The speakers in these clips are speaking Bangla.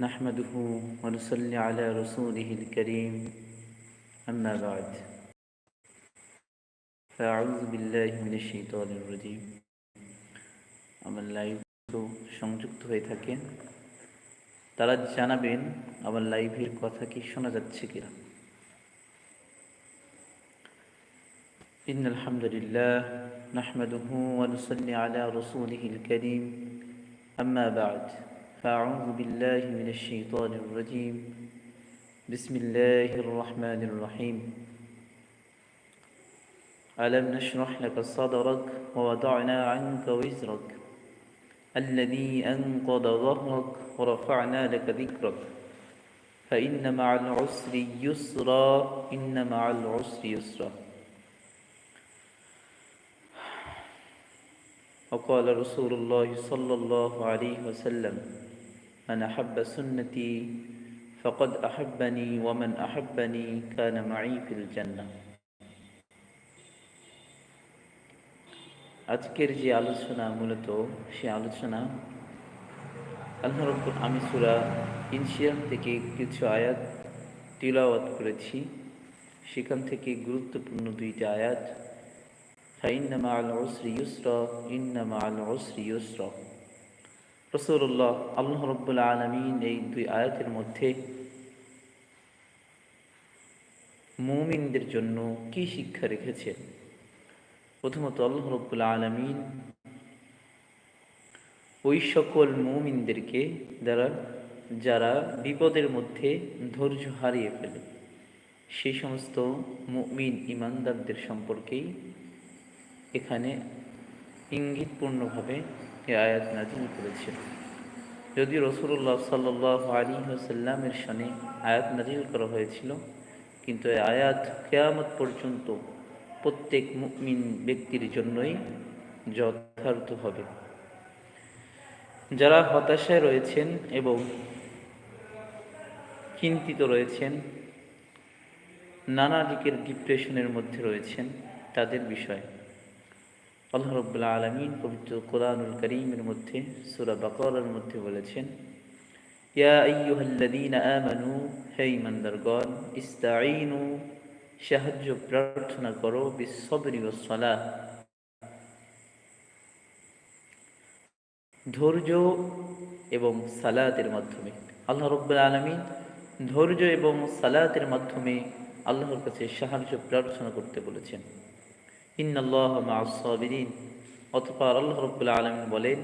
نحمده ونصلي على رسوله الكريم أما بعد فأعوذ بالله من الشيطان الرجيم আমার লাইভ তো সংযুক্ত হয়ে থাকেন তারা জানাবেন আমার লাইভের কথা কি শোনা যাচ্ছে কিনা إن الحمد لله نحمده ونصلي على رسوله الكريم أما بعد فأعوذ بالله من الشيطان الرجيم. بسم الله الرحمن الرحيم. ألم نشرح لك صدرك ووضعنا عنك وزرك؟ الذي أنقض ظهرك ورفعنا لك ذكرك. فإن مع العسر يسرا إن مع العسر يسرا. وقال رسول الله صلى الله عليه وسلم من أحب سنتي فقد أحبني ومن أحبني كان معي في الجنة আজকের যে আলোচনা মূলত সে আলোচনা আল্লাহ রব্বুল আমি সুরা ইনশিয়ান থেকে কিছু আয়াত তিলাওয়াত করেছি সেখান থেকে গুরুত্বপূর্ণ দুইটা আয়াত রসুল্লাহ আল্লাহ আলমিন এই দুই আয়াতের মধ্যে মুমিনদের জন্য কি শিক্ষা রেখেছেন? প্রথমত আল্লাহ রব্বুল আলমিন ওই সকল মুমিনদেরকে যারা যারা বিপদের মধ্যে ধৈর্য হারিয়ে ফেলে, সেই সমস্ত মুমিন ইমানদারদের সম্পর্কেই এখানে ইঙ্গিতপূর্ণভাবে এ আয়াত নাজিল করেছিল যদি রসুল্লাহ সাল্লাহ আলী হাসাল্লামের সনে আয়াত নাজিল করা হয়েছিল, কিন্তু এই আয়াত কেয়ামত পর্যন্ত প্রত্যেক মুমিন ব্যক্তির জন্যই যথার্থ হবে। যারা হতাশায় রয়েছেন এবং চিন্তিত রয়েছেন, নানা দিকের ডিপ্রেশনের মধ্যে রয়েছেন, তাদের বিষয় আল্লাহ রব্বুল্লা আলমিন পবিত্র কোরআনুল করিমের মধ্যে সুরা বাকরের মধ্যে বলেছেন, ইয়া আইয়ুহাল্লাযীন আমানু, হে সাহায্য প্রার্থনা করো বিশ্বরি ও সলাহ ধৈর্য এবং সালাতের মাধ্যমে। আল্লাহ রব্বুল আলমিন ধৈর্য এবং সালাতের মাধ্যমে আল্লাহর কাছে সাহায্য প্রার্থনা করতে বলেছেন। ইন্নআল্লাহ মাসবিরিন অতপর আল্লাহ রব্বুল আলমিন বলেন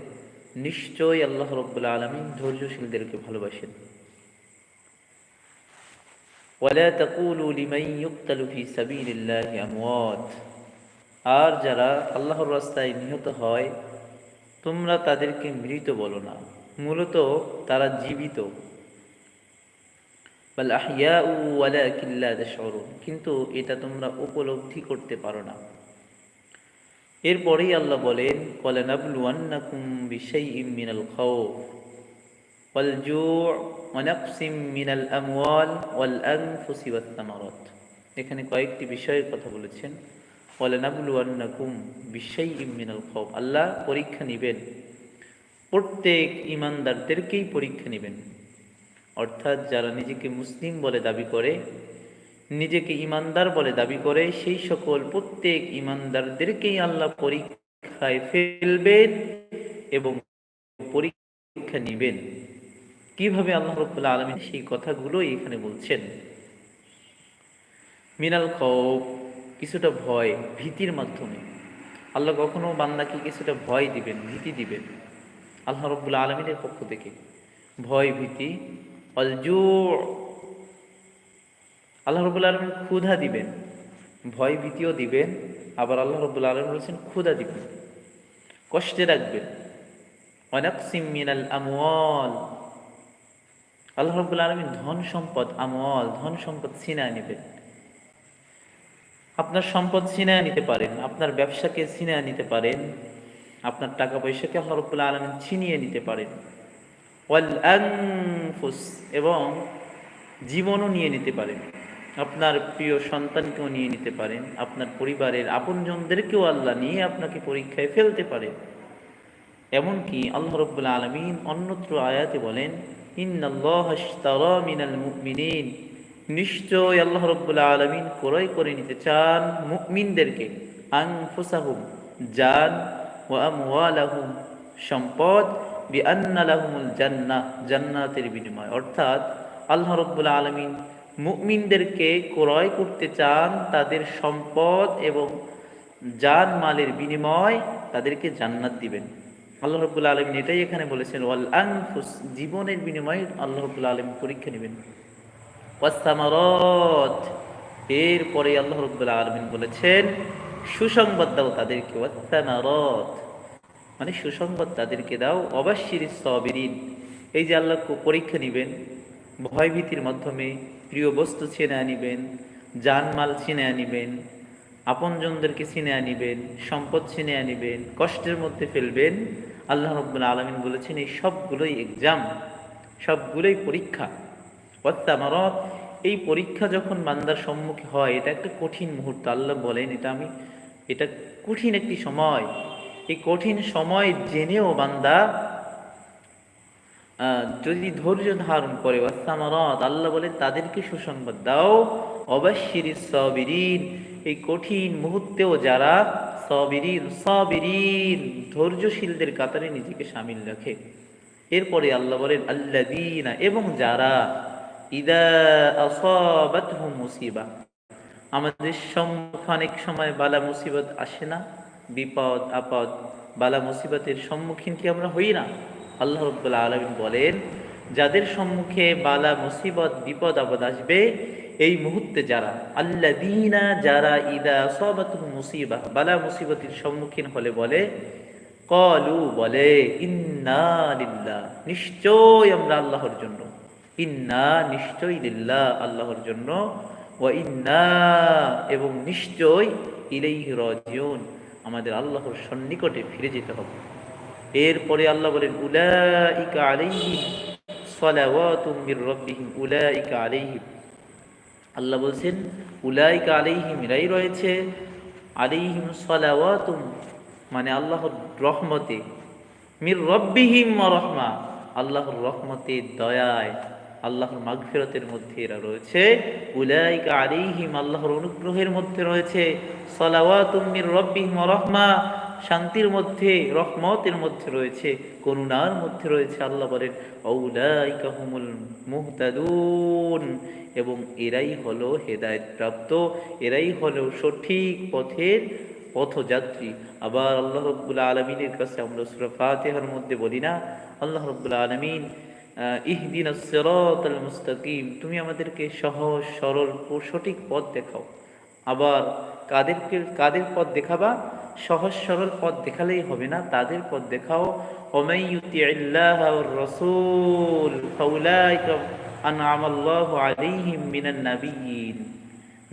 নিশ্চয়ই আল্লাহ রব্বুল আলমিন ধৈর্যশীলদেরকে ভালোবাসেন ولا تقولوا لمن يقتل في سبيل الله اموات আর যারা আল্লাহর রাস্তায় নিহত হয় তোমরা তাদেরকে মৃত বলো না মূলত তারা জীবিত কিন্তু এটা তোমরা উপলব্ধি করতে পারো না এরপরেই আল্লাহ বলেন ওয়াত তামারাত এখানে কয়েকটি বিষয়ের কথা বলেছেন। আল্লাহ পরীক্ষা নেবেন। প্রত্যেক ইমানদারদেরকেই পরীক্ষা নেবেন। অর্থাৎ যারা নিজেকে মুসলিম বলে দাবি করে নিজেকে ইমানদার বলে দাবি করে, সেই সকল প্রত্যেক ইমানদারদেরকেই আল্লাহ পরীক্ষায় ফেলবেন এবং পরীক্ষা নিবেন। কীভাবে আল্লাহ রব্বুল্লা আলমী সেই কথাগুলো এখানে বলছেন? মিনাল খব কিছুটা ভয় ভীতির মাধ্যমে। আল্লাহ কখনো বান্দাকে কিছুটা ভয় দিবেন, ভীতি দিবেন। আল্লাহ রব্বুল্লা আলমিনের পক্ষ থেকে ভয় ভীতি অলজু আল্লাহ রবুল্লা আলমিন ক্ষুধা দিবেন, ভয় ভীতিও দিবেন, আবার আল্লাহ রবুল্লা আলম বলছেন ক্ষুধা দিবেন। কষ্টে রাখবেন। অনেক সিমিনাল আমল আল্লাহ রবুল্লা আলমিন ধন সম্পদ আমল ধন সম্পদ ছিনায় নেবেন। আপনার সম্পদ ছিনায় নিতে পারেন, আপনার ব্যবসাকে ছিনায় নিতে পারেন, আপনার টাকা পয়সাকে আল্লাহ রবুল্লা আলমিন ছিনিয়ে নিতে পারেন। এবং জীবনও নিয়ে নিতে পারেন। আপনার প্রিয় সন্তানকেও নিয়ে নিতে পারেন, আপনার পরিবারের আপনজনদেরকেও আল্লাহ নিয়ে আপনাকে পরীক্ষায় ফেলতে পারে। এমনকি আল্লাহ রব্বুল আলমিন অন্যত্র আয়াতে বলেন নিশ্চয় আল্লাহ রব্বুল আলমিন ক্রয় করে নিতে চান মুকমিনদেরকে আনফুসাহুম, জান সম্পদ বি জান্নাহ, জান্নাতের বিনিময়। অর্থাৎ আল্লাহ রব্বুল আলমিন মুকমিনদেরকে ক্রয় করতে চান তাদের সম্পদ এবং জান মালের বিনিময় তাদেরকে জান্নাত দিবেন। আল্লাহ রব্বুল আলমিন এটাই এখানে বলেছেন, ওয়াল আনফুস, জীবনের বিনিময়ে আল্লাহ রব্বুল আলম পরীক্ষা নেবেন। ওয়াসামারত এরপরে আল্লাহ রব্বুল্লাহ আলমিন বলেছেন, সুসংবাদ দাও তাদেরকে ওয়াসামারত মানে সুসংবাদ তাদেরকে দাও, অবশ্যই সবিরিন, এই যে আল্লাহ পরীক্ষা নিবেন ভয়ভীতির মাধ্যমে প্রিয় বস্তু ছিনে আনিবেন, জানমাল ছিনে আনিবেন, আপনজনদেরকে ছিনে আনিবেন, সম্পদ ছিনে আনিবেন, কষ্টের মধ্যে ফেলবেন। আল্লাহ রব্বুল আলমিন বলেছেন, এই সবগুলোই এক্সাম সবগুলোই পরীক্ষা। অত্যামারত এই পরীক্ষা যখন বান্দার সম্মুখে হয়, এটা একটা কঠিন মুহূর্ত। আল্লাহ বলেন, এটা আমি, এটা কঠিন একটি সময়। এই কঠিন সময় জেনেও বান্দা যদি ধৈর্য ধারণ করে ওয়াসামারত আল্লাহ বলে, তাদেরকে সুসংবাদ দাও। অবশ্যির সবিরিন, এই কঠিন মুহূর্তেও যারা সবিরিন সবিরিন, ধৈর্যশীলদের কাতারে নিজেকে সামিল রাখে। এরপরে আল্লাহ বলেন আল্লাদিনা এবং যারা ইদা মুসিবা, আমাদের সম্মুখে অনেক সময় বালা মুসিবত আসে না, বিপদ, আপদ, বালা মুসিবতের সম্মুখীন কি আমরা হই না? আল্লাহ রব্বুল্লা আলমিন বলেন, যাদের সম্মুখে বালা, মুসিবত, বিপদ, আপদ আসবে, এই মুহূর্তে যারা আল্লা দিনা যারা ইদা সবাত মুসিবা, বালা, মুসিবতের সম্মুখীন হলে বলে, কলু বলে, ইন্না লিল্লাহ নিশ্চয় আমরা আল্লাহর জন্য। ইন্না নিশ্চয় লিল্লাহ, আল্লাহর জন্য। ও ইন্না, এবং নিশ্চয় ইলেইহি রাজিউন, আমাদের আল্লাহর সন্নিকটে ফিরে যেতে হবে। এরপরে আল্লাহ বলেন, উলাইকা আলাইহিম সালাওয়াতুম মির রাব্বিহিম, উলাইকা আলাইহিম। আল্লাহ বলছেন, উলাইকা আলাইহিম, এরাই রয়েছে। আলাইহিম সালাওয়াতুম মানে আল্লাহর রহমতে। মির রব্বিহিম রহমা, আল্লাহর রহমতে, দয়ায়, আল্লাহর মাগফিরতের মধ্যে এরা রয়েছে। উলাইকা আলাইহিম, আল্লাহর অনুগ্রহের মধ্যে রয়েছে। সালাওয়াতুম মির রব্বিহিম রহমা শান্তির মধ্যে, রহমতের মধ্যে রয়েছে, করুণার মধ্যে রয়েছে আল্লাহ বলেন ঔলাইকা হুমুল মুহতাদুন। এবং এরাই হলো হেদায়ত প্রাপ্ত এরাই হলো সঠিক পথের পথযাত্রী। আবার আল্লাহ রব্বুল্লা আলমিনের কাছে আমরা সুরা মধ্যে বলি না, আল্লাহ রব্বুল্লা আলমিন ইহদিন মুস্তাকিম। তুমি আমাদেরকে সহজ, সরল ও সঠিক পথ দেখাও। আবার কাদেরকে, কাদের পথ দেখাবা? সহজ সরল পথ দেখালেই হবে না, তাদের পথ দেখাও।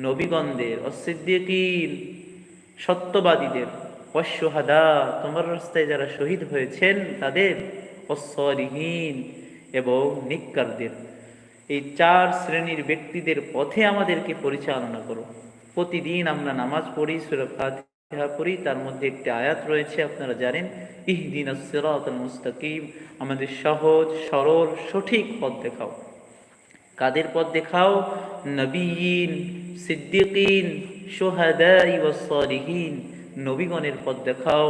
নবীগণদের সত্যবাদীদের অশ্বহাদা তোমার রাস্তায় যারা শহীদ হয়েছেন তাদের অশ্বরিহীন এবং নিকারদের। এই চার শ্রেণির ব্যক্তিদের পথে আমাদেরকে পরিচালনা করো। প্রতিদিন আমরা নামাজ পড়ি সুরা পড়ি, তার মধ্যে একটি আয়াত রয়েছে, আপনারা জানেন, ইহদিন সিরাতাল মুস্তাকিম আমাদের সহজ, সরল, সঠিক পথ দেখাও। কাদের পথ দেখাও? নবীন, সিদ্দিকিন সোহাদাই ওয়াসলিহীন নবীগণের পথ দেখাও,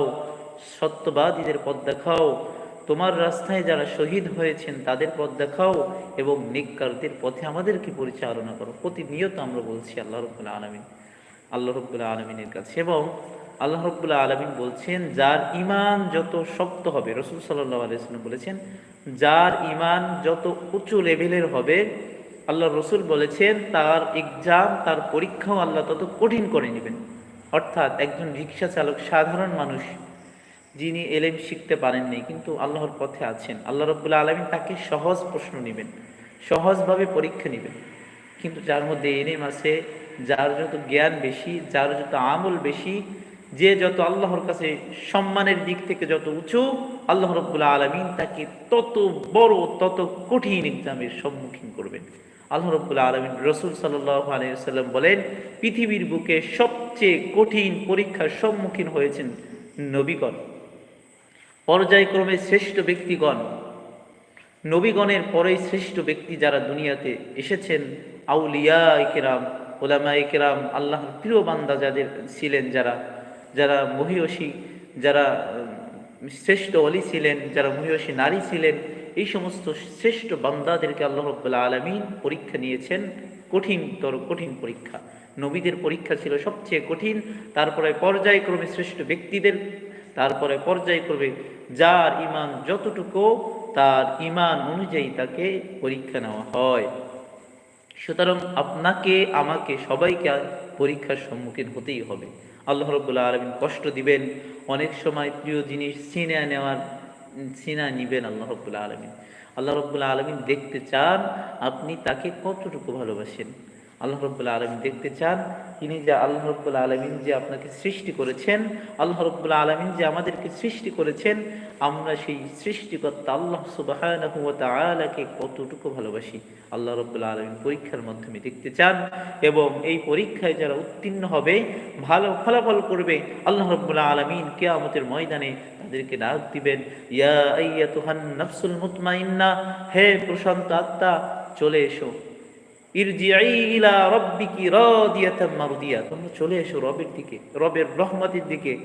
সত্যবাদীদের পথ দেখাও, তোমার রাস্তায় যারা শহীদ হয়েছেন তাদের পথ দেখাও, এবং নিকারদের পথে আমাদেরকে পরিচালনা করো। প্রতিনিয়ত আমরা বলছি, আল্লাহ রব্বুল্লাহ আলমিন। আল্লাহ রব্বুল্লাহ আলমিনের কাছে এবং আল্লাহ রব্বুল্লাহ আলমিন বলছেন, যার ইমান যত শক্ত হবে, রসুল সাল্লাহ আলিয়াল্লাম বলেছেন, যার ইমান যত উঁচু লেভেলের হবে আল্লাহ রসুল বলেছেন, তার এক্সাম, তার পরীক্ষাও আল্লাহ তত কঠিন করে নেবেন। অর্থাৎ একজন রিক্সা চালক সাধারণ মানুষ, যিনি এলেম শিখতে পারেননি কিন্তু আল্লাহর পথে আছেন। আল্লাহ রব্বুল্লা আলমিন তাকে সহজ প্রশ্ন নেবেন, সহজভাবে পরীক্ষা নেবেন। কিন্তু যার মধ্যে এলেম আছে, যার যত জ্ঞান বেশি, যার যত আমল বেশি, যে যত আল্লাহর কাছে সম্মানের দিক থেকে যত উঁচু, আল্লাহ রব্বুল্লা আলমিন তাকে তত বড়, তত কঠিন এক্সামের সম্মুখীন করবেন। আল্লাহ রব্বুল্লা আলমিন রসুল সাল্লাহ বলেন, পৃথিবীর বুকে সবচেয়ে কঠিন পরীক্ষার সম্মুখীন হয়েছেন নবীগণ। পর্যায়ক্রমে শ্রেষ্ঠ ব্যক্তিগণ। নবীগণের পরেই শ্রেষ্ঠ ব্যক্তি যারা দুনিয়াতে এসেছেন আউলিয়া ইকেরাম ওলামা ইকেরাম আল্লাহর প্রিয় বান্দা যাদের ছিলেন যারা যারা মহিয়সী, যারা শ্রেষ্ঠ অলি ছিলেন, যারা মহিয়সী নারী ছিলেন, এই সমস্ত শ্রেষ্ঠ বান্দাদেরকে আল্লাহ রব্বুল্লা আলমিন পরীক্ষা নিয়েছেন। কঠিনতর কঠিন পরীক্ষা। নবীদের পরীক্ষা ছিল সবচেয়ে কঠিন। তারপরে পর্যায়ক্রমে শ্রেষ্ঠ ব্যক্তিদের, তারপরে পর্যায়ক্রমে যার ইমান যতটুকু, তার ইমান অনুযায়ী তাকে পরীক্ষা নেওয়া হয়। সুতরাং আপনাকে, আমাকে সবাইকে পরীক্ষার সম্মুখীন হতেই হবে। আল্লাহ রব্বুল্লাহ আলমিন কষ্ট দিবেন। অনেক সময় প্রিয় জিনিস ছিনে নেওয়ার ছিনা নিবেন আল্লাহ রব্বুল্লাহ আলমিন। আল্লাহ রব্বুল্লাহ আলমিন দেখতে চান, আপনি তাকে কতটুকু ভালোবাসেন। আল্লাহ রব্বুল্লাহ আলমিন দেখতে চান। তিনি যে আল্লাহ রব্বুল্লাহ আলমিন যে আপনাকে সৃষ্টি করেছেন, আল্লাহ রব্বুল্লাহ আলমিন যে আমাদেরকে সৃষ্টি করেছেন, আমরা সেই সৃষ্টিকর্তা আল্লাহ ওয়া কতটুকু ভালোবাসি। আল্লাহ রব্বুল্লাহ আলমিন পরীক্ষার মাধ্যমে দেখতে চান এবং এই পরীক্ষায় যারা উত্তীর্ণ হবে, ভালো ফলাফল করবে, আল্লাহ রব্বুল্লাহ আলমিন কেয়ামতের ময়দানে তাদেরকে ডাক দিবেন, ইয়া আইয়াতুহান নাফসুল মুতমাইন্না হে প্রশান্ত আত্মা, চলে এসো। তোমরা চলে এসো রবের দিকে, রবের রহমতের দিকে।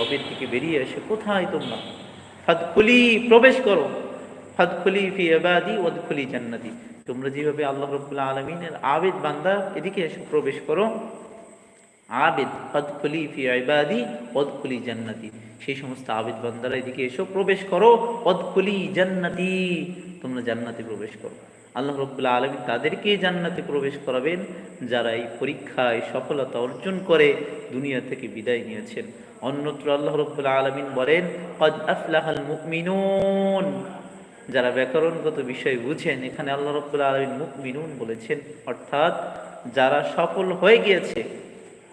রবের দিকে বেরিয়ে কোথায় তোমরা? প্রবেশ করো। ফি ওয়াদখুলি জান্নাতি। তোমরা যেভাবে আল্লাহ রাব্বুল আলামিনের আবেদ বান্দা, এদিকে এসে, প্রবেশ করো। আবেদ, ফাদখুলি ফি ইবাদি ওয়াদখুলি জান্নাতি। সেই সমস্ত আবেদ বান্দারা এদিকে এসো, প্রবেশ করো। ওয়াদখুলি জান্নাতি। তোমরা জান্নাতে প্রবেশ করো। আল্লাহ রব্বুল্লাহ আলমী তাদেরকেই জান্নাতে প্রবেশ করাবেন, যারা এই পরীক্ষায় সফলতা অর্জন করে দুনিয়া থেকে বিদায় নিয়েছেন। অন্যত্র আল্লাহ রব্বুল্লাহ আলমিন বলেন আফলাহাল মুমিনুন। যারা ব্যাকরণগত বিষয় বুঝেন, এখানে আল্লাহ রব্বুল্লাহ আলমিন মুকমিনুন বলেছেন। অর্থাৎ, যারা সফল হয়ে গিয়েছে,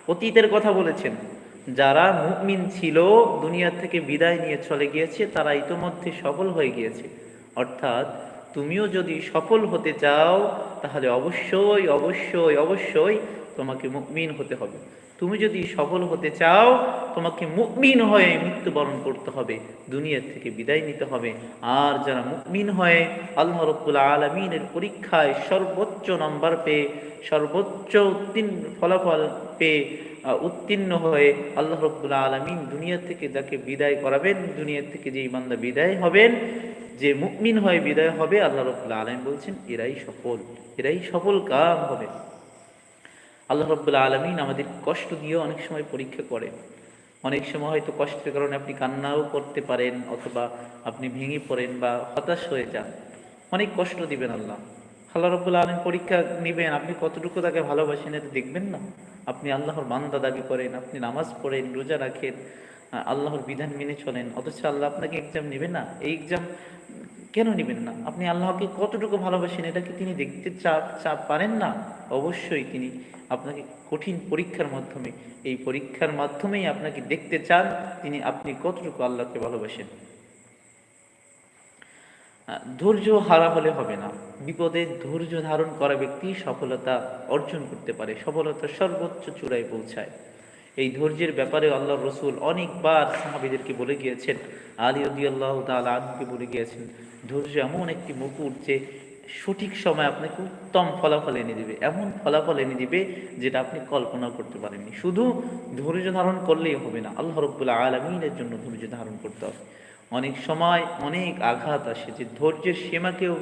অতীতের কথা বলেছেন, যারা মুকমিন ছিল, দুনিয়া থেকে বিদায় নিয়ে চলে গিয়েছে, তারা ইতোমধ্যে সফল হয়ে গিয়েছে। অর্থাৎ তুমিও যদি সফল হতে চাও, তাহলে অবশ্যই অবশ্যই অবশ্যই তোমাকে মুকমিন হতে হবে। তুমি যদি সফল হতে চাও, তোমাকে মুকমিন হয়ে মৃত্যুবরণ করতে হবে। দুনিয়া থেকে বিদায় নিতে হবে। আর যারা মুকমিন হয়ে আল্লাহ রব্বুল আলমিনের পরীক্ষায় সর্বোচ্চ নম্বর পেয়ে, সর্বোচ্চ উত্তীর্ণ ফলাফল পেয়ে উত্তীর্ণ হয়ে আল্লাহ রব্বুল আলমিন দুনিয়া থেকে যাকে বিদায় করাবেন, দুনিয়া থেকে যে ইমানদা বিদায় হবেন যে মুকমিন হয়ে বিদায় হবে, আল্লাহ রব্বুল্লাহ আলম বলছেন, এরাই সফল এরাই সফল কাম হবে। আল্লাহ রব্বুল্লাহ আলমিন আমাদের কষ্ট দিয়েও অনেক সময় পরীক্ষা করেন। অনেক সময় হয়তো কষ্টের কারণে আপনি কান্নাও করতে পারেন, অথবা আপনি ভেঙে পড়েন বা হতাশ হয়ে যান। অনেক কষ্ট দিবেন আল্লাহ। আল্লাহ রব্বুল্লাহ আলম পরীক্ষা নেবেন, আপনি কতটুকু তাকে ভালোবাসেন এটা দেখবেন না? আপনি আল্লাহর বান্দা দাবি করেন, আপনি নামাজ পড়েন, রোজা রাখেন আল্লাহর বিধান মেনে চলেন। অথচ আল্লাহ আপনাকে এক্সাম নেবেন না। এই এক্সাম কেন নেবেন না? আপনি আল্লাহকে কতটুকু ভালোবাসেন, এটা কি তিনি দেখতে চাপ চাপ পারেন না? অবশ্যই তিনি আপনাকে কঠিন পরীক্ষার মাধ্যমে, এই পরীক্ষার মাধ্যমেই আপনাকে দেখতে চান, তিনি আপনি কতটুকু আল্লাহকে ভালোবাসেন। ধৈর্য হারা হলে হবে না। বিপদে ধৈর্য ধারণ করা ব্যক্তি সফলতা অর্জন করতে পারে। সফলতা সর্বোচ্চ চূড়ায় পৌঁছায়। এই ধৈর্যের ব্যাপারে আল্লাহ রসুল অনেকবার সাহাবিদেরকে বলে গিয়েছেন, আলী রদি আল্লাহ তালা আনকে বলে গিয়েছেন, ধৈর্য এমন একটি মুকুট যে সঠিক সময় আপনাকে উত্তম ফলাফল এনে দিবে, এমন ফলাফল এনে দিবে যেটা আপনি কল্পনা করতে পারেননি। শুধু ধৈর্য ধারণ করলেই হবে না, আল্লাহ রব্বুল্লাহ আলমিনের জন্য ধৈর্য ধারণ করতে হবে। অনেক সময় অনেক আঘাত আসে যে ধৈর্যের সীমাকেও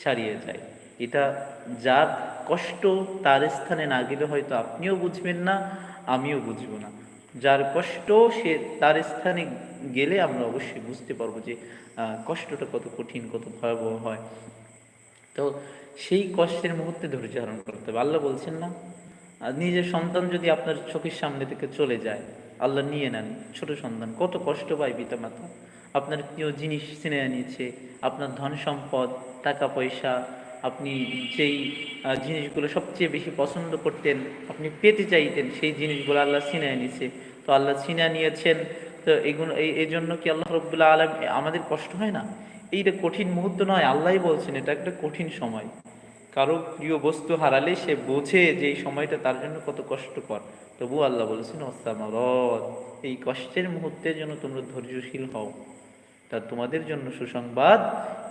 ছাড়িয়ে যায়। এটা যার কষ্ট তার স্থানে না গেলে হয়তো আপনিও বুঝবেন না আমিও বুঝব না। যার কষ্ট সে তার স্থানে গেলে আমরা অবশ্যই বুঝতে পারব যে কষ্টটা কত কঠিন, কত ভয়াবহ হয়। তো সেই কষ্টের মুহূর্তে ধৈর্য ধারণ করতে হবে। আল্লাহ বলছেন না নিজের সন্তান যদি আপনার চোখের সামনে থেকে চলে যায়, আল্লাহ নিয়ে নেন ছোট সন্তান। কত কষ্ট পায় পিতামাতা। আপনার প্রিয় জিনিস চিনে নিয়েছে আপনার ধন সম্পদ, টাকা পয়সা আপনি যেই জিনিসগুলো সবচেয়ে বেশি পছন্দ করতেন, আপনি পেতে চাইতেন, সেই জিনিসগুলো আল্লাহ ছিনে নিয়েছে তো আল্লাহ ছিনে নিয়েছেন, তো এগুলো, এই এই জন্য কি আল্লাহ রব্বুল্লাহ আলম আমাদের কষ্ট হয় না? এইটা কঠিন মুহূর্ত নয়, আল্লাহই বলছেন, এটা একটা কঠিন সময়। কারও প্রিয় বস্তু হারালে সে বোঝে যে এই সময়টা তার জন্য কত কষ্টকর। তবু আল্লাহ বলেছেন অস্তামারত এই কষ্টের মুহূর্তের জন্য তোমরা ধৈর্যশীল হও। তা তোমাদের জন্য সুসংবাদ।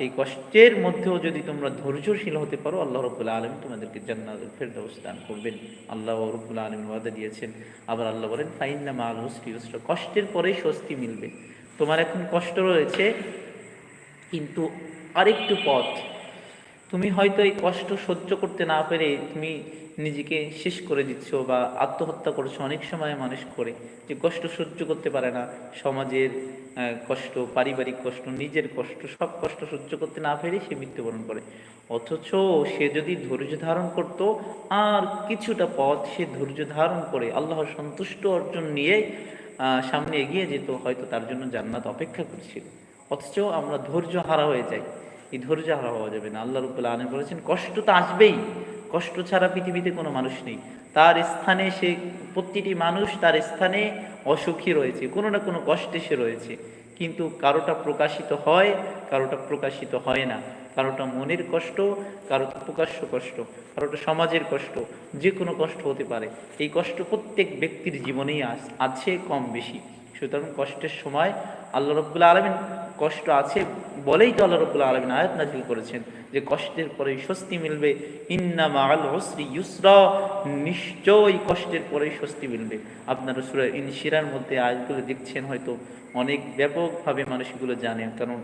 এই কষ্টের মধ্যেও যদি তোমরা ধৈর্যশীল হতে পারো, আল্লাহ রবুল্লা আলম তোমাদেরকে জান্নাতুল ফেরদৌস দান করবেন। আল্লাহ রবুল্লা আলম ওয়াদা দিয়েছেন। আবার আল্লাহ বলেন, ফাইন্না মা আল হুসরি হুসরা কষ্টের পরেই স্বস্তি মিলবে। তোমার এখন কষ্ট রয়েছে, কিন্তু আরেকটু পথ। তুমি হয়তো এই কষ্ট সহ্য করতে না পেরে তুমি নিজেকে শেষ করে দিচ্ছ বা আত্মহত্যা করছ অনেক সময় মানুষ করে। যে কষ্ট সহ্য করতে পারে না, সমাজের কষ্ট, পারিবারিক কষ্ট, নিজের কষ্ট, সব কষ্ট সহ্য করতে না পেরে সে মৃত্যুবরণ করে। অথচ সে যদি ধৈর্য ধারণ করত, আর কিছুটা পথ সে ধৈর্য ধারণ করে আল্লাহর সন্তুষ্ট অর্জন নিয়ে সামনে এগিয়ে যেত, হয়তো তার জন্য জান্নাত অপেক্ষা করছিল। অথচ আমরা ধৈর্য হারা হয়ে যাই। এই ধৈর্য হারা হওয়া যাবে না। আল্লাহ রুবুল্লা আলম বলেছেন, কষ্ট তো আসবেই। কষ্ট ছাড়া পৃথিবীতে কোনো মানুষ নেই। তার স্থানে সে প্রতিটি মানুষ তার স্থানে অসুখী রয়েছে, কোনো না কোনো কষ্টে সে রয়েছে। কিন্তু কারোটা প্রকাশিত হয়, কারোটা প্রকাশিত হয় না। কারোটা মনের কষ্ট, কারোটা প্রকাশ্য কষ্ট, কারোটা সমাজের কষ্ট, যে কোনো কষ্ট হতে পারে। এই কষ্ট প্রত্যেক ব্যক্তির জীবনেই আছে কম বেশি। সুতরাং কষ্টের সময় আল্লাহ রব্বুল্লা আলমিন কষ্ট আছে বলেই তো আল্লাহ রব্বুল্লা আলমিন আয়াত নাজিল করেছেন যে কষ্টের পরে স্বস্তি মিলবে। ইন্না মাল হসরি ইউসরা, নিশ্চয়ই কষ্টের পরেই স্বস্তি মিলবে। আপনারা সুরা ইনশিরার মধ্যে আয়াতগুলো দেখছেন, হয়তো অনেক ব্যাপকভাবে মানুষগুলো জানেন কারণ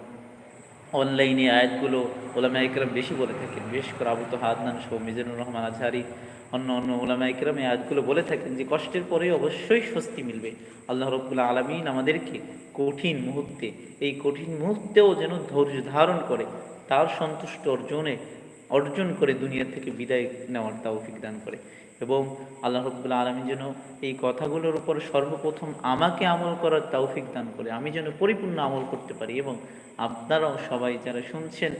অনলাইনে আয়াতগুলো ওলামা ইকরাম বেশি বলে থাকেন। বিশেষ করে আবু তো হাদনান সহ মিজানুর রহমান আজহারি অন্য অন্য ওলামা ইকরাম এই আয়াতগুলো বলে থাকেন যে কষ্টের পরেই অবশ্যই স্বস্তি মিলবে। আল্লাহ রব্বুল্লা আলমিন আমাদেরকে কঠিন মুহূর্তে, এই কঠিন মুহূর্তেও যেন ধৈর্য ধারণ করে, তার সন্তুষ্ট অর্জনে, অর্জন করে দুনিয়া থেকে বিদায় নেওয়ার তৌফিক দান করে। এবং আল্লাহ রব্বুল্লা আলমী যেন এই কথাগুলোর উপর সর্বপ্রথম আমাকে আমল করার তৌফিক দান করে, আমি যেন পরিপূর্ণ আমল করতে পারি। এবং আপনারাও সবাই যারা শুনছেন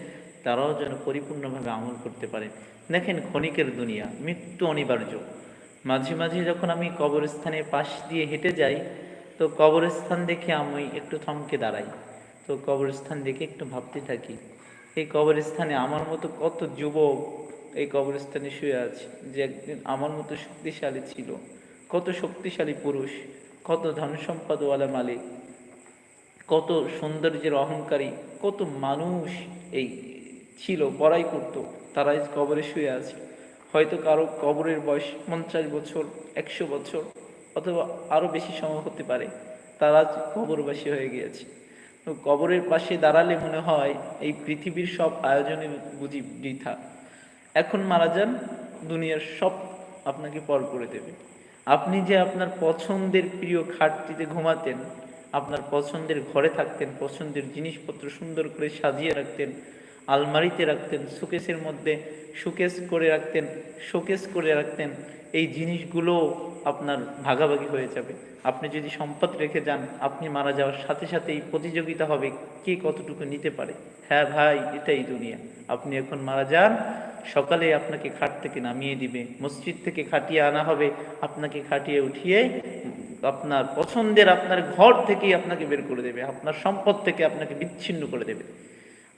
তারাও যেন পরিপূর্ণভাবে আমল করতে পারেন দেখেন ক্ষণিকের দুনিয়া, মৃত্যু অনিবার্য। মাঝে মাঝে যখন আমি কবরস্থানের পাশ দিয়ে হেঁটে যাই, তো কবরস্থান দেখে আমি একটু থমকে দাঁড়াই। তো কবরস্থান দেখে একটু ভাবতে থাকি, এই কবরস্থানে আমার মতো কত যুবক এই কবরস্থানে শুয়ে আছে, যে একদিন আমার মতো শক্তিশালী ছিল। কত শক্তিশালী পুরুষ, কত ধন সম্পদওয়ালা মালিক, কত সৌন্দর্যের অহংকারী, কত মানুষ এই ছিল, বড়াই করতো। তারা আজ কবরে শুয়ে আছে। হয়তো কারও কবরের বয়স পঞ্চাশ বছর, একশো বছর অথবা আরও বেশি সময় হতে পারে। তারা কবরবাসী হয়ে গিয়েছে। তো কবরের পাশে দাঁড়ালে মনে হয় এই পৃথিবীর সব আয়োজনে বুঝি বৃথা। এখন মারা যান, দুনিয়ার সব আপনাকে পর করে দেবে। আপনি যে আপনার পছন্দের প্রিয় খাটটিতে ঘুমাতেন, আপনার পছন্দের ঘরে থাকতেন, পছন্দের জিনিসপত্র সুন্দর করে সাজিয়ে রাখতেন আলমারিতে রাখতেন, শোকেসের মধ্যে শোকেস করে রাখতেন, শোকেস করে রাখতেন, এই জিনিসগুলো আপনার ভাগাভাগি হয়ে যাবে। আপনি যদি সম্পদ রেখে যান, আপনি মারা যাওয়ার সাথে সাথেই প্রতিযোগিতা হবে, কে কতটুকু নিতে পারে? হ্যাঁ ভাই, এটাই দুনিয়া। আপনি এখন মারা যান, সকালে আপনাকে খাট থেকে নামিয়ে দিবে, মসজিদ থেকে খাটিয়ে আনা হবে, আপনাকে খাটিয়ে উঠিয়ে আপনার পছন্দের আপনার ঘর থেকেই আপনাকে বের করে দেবে, আপনার সম্পদ থেকে আপনাকে বিচ্ছিন্ন করে দেবে।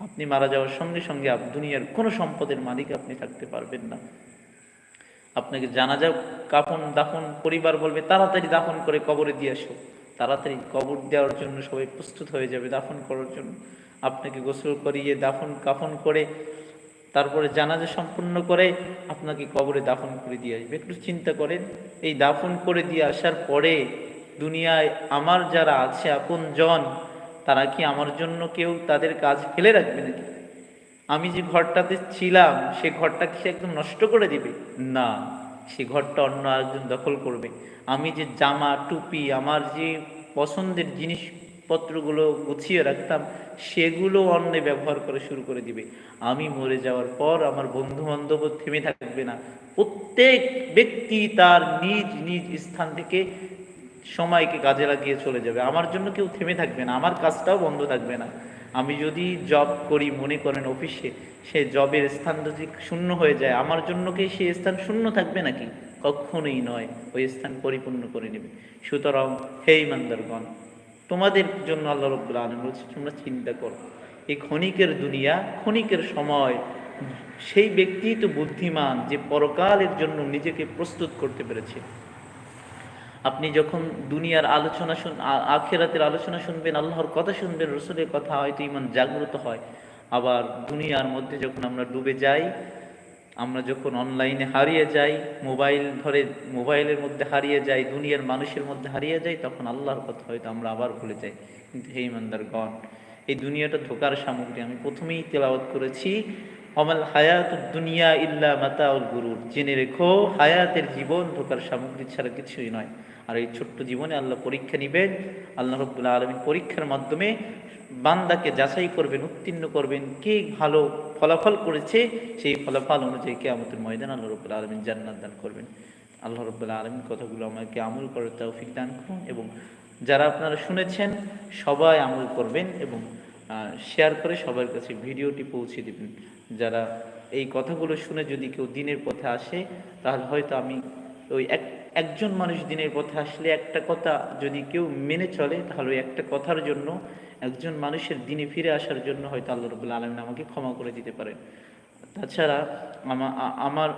আপনি মারা যাওয়ার সঙ্গে সঙ্গে দুনিয়ার কোনো সম্পদের মালিক আপনি থাকতে পারবেন না। আপনাকে জানাজা কাফন দাফন পরিবার বলবে, তাড়াতাড়ি দাফন করে কবরে দিয়ে আসো। তাড়াতাড়ি কবর দেওয়ার জন্য সবাই প্রস্তুত হয়ে যাবে দাফন করার জন্য। আপনাকে গোসল করিয়ে দাফন কাফন করে, তারপরে জানাজা সম্পূর্ণ করে আপনাকে কবরে দাফন করে দিয়ে আসবে। একটু চিন্তা করেন, এই দাফন করে দিয়ে আসার পরে দুনিয়ায় আমার যারা আছে আপন জন তারা কি আমার জন্য কেউ তাদের কাজ ফেলে রাখবে নাকি? আমি যে ঘরটাতে ছিলাম, সে ঘরটা কি সে একদম নষ্ট করে দিবে? না, সে ঘরটা অন্য আরেকজন দখল করবে। আমি যে জামা, টুপি, আমার যে পছন্দের জিনিসপত্রগুলো গুছিয়ে রাখতাম, সেগুলো অন্যে ব্যবহার করে শুরু করে দিবে। আমি মরে যাওয়ার পর আমার বন্ধু বান্ধব থেমে থাকবে না। প্রত্যেক ব্যক্তি তার নিজ নিজ স্থান থেকে সময়কে কাজে লাগিয়ে চলে যাবে। আমার জন্য কেউ থেমে থাকবে না, আমার কাজটাও বন্ধ থাকবে না। আমি যদি জব করি, মনে করেন অফিসে, সে জবের স্থান যদি শূন্য হয়ে যায়, আমার জন্য কি সেই স্থান শূন্য থাকবে নাকি? কখনোই নয়, ওই স্থান পরিপূর্ণ করে নেবে। সুতরাং, হে ইমানদারগণ, তোমাদের জন্য আল্লাহ রব্বুল আলম বলছে, তোমরা চিন্তা করো, এই ক্ষণিকের দুনিয়া, ক্ষণিকের সময়, সেই ব্যক্তি তো বুদ্ধিমান যে পরকালের জন্য নিজেকে প্রস্তুত করতে পেরেছে। আপনি যখন দুনিয়ার আলোচনা শুন আখেরাতের আলোচনা শুনবেন, আল্লাহর কথা শুনবেন, রসুলের কথা হয়তো ইমান জাগ্রত হয়। আবার দুনিয়ার মধ্যে যখন আমরা ডুবে যাই, আমরা যখন অনলাইনে হারিয়ে যাই, মোবাইল ধরে মোবাইলের মধ্যে হারিয়ে যাই, দুনিয়ার মানুষের মধ্যে হারিয়ে যাই, তখন আল্লাহর কথা হয়তো আমরা আবার ভুলে যাই। কিন্তু হে ইমানদার গণ, এই দুনিয়াটা ধোকার সামগ্রী। আমি প্রথমেই তেলাওয়াত করেছি, অমাল হায়াত দুনিয়া ইল্লা মাতাউল গুরুর। জেনে রেখো, হায়াতের জীবন ধোকার সামগ্রী ছাড়া কিছুই নয়। আর এই ছোট্ট জীবনে আল্লাহ পরীক্ষা নেবেন, আল্লাহ রব্বুল্লাহ আলমিন পরীক্ষার মাধ্যমে বান্দাকে যাচাই করবেন, উত্তীর্ণ করবেন, কে ভালো ফলাফল করেছে, সেই ফলাফল অনুযায়ী কে আমাদের ময়দান আল্লাহ রব্বুল্লাহ আলমিন জান্নাত দান করবেন। আল্লাহ রব্বুল্লাহ আলমিন কথাগুলো আমাকে আমল করার তৌফিক দান করুন এবং যারা আপনারা শুনেছেন, সবাই আমল করবেন এবং শেয়ার করে সবার কাছে ভিডিওটি পৌঁছে দেবেন। যারা এই কথাগুলো শুনে যদি কেউ দিনের পথে আসে, তাহলে হয়তো আমি ওই এক একজন মানুষ দিনের পথে আসলে একটা কথা যদি কেউ মেনে চলে, তাহলে একটা কথার জন্য একজন মানুষের দিনে ফিরে আসার জন্য হয়তো আল্লাহ রবুল্লা আলমিন আমাকে ক্ষমা করে দিতে পারে। তাছাড়া আমা- আমার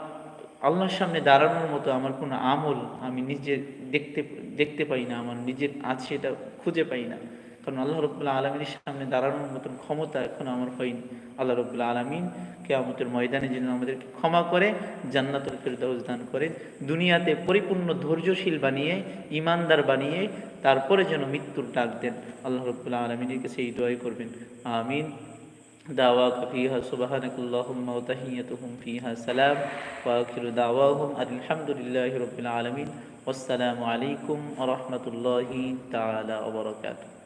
আল্লাহর সামনে দাঁড়ানোর মতো আমার কোনো আমল আমি নিজে দেখতে দেখতে পাই না, আমার নিজের আছে এটা খুঁজে পাই না। কারণ আল্লাহ রব্বুল্লাহ আলমিনের সামনে দাঁড়ানোর মতন ক্ষমতা এখন আমার হয়নি আল্লাহ রব্বুল্লাহ আলমিন কেয়ামতের ময়দানে যেন আমাদেরকে ক্ষমা করে জান্নাতুল ফেরদাউস দান করেন দুনিয়াতে পরিপূর্ণ ধৈর্যশীল বানিয়ে ইমানদার বানিয়ে তারপরে যেন মৃত্যুর ডাক দেন আল্লাহ রব্বুল্লাহ আলমিনের কাছে এই দোয়াই করবেন আমিন دعواك فيها سبحانك اللهم وتحيتهم فيها سلام وآخر دعواهم أن الحمد لله رب العالمين والسلام عليكم ورحمة الله تعالى وبركاته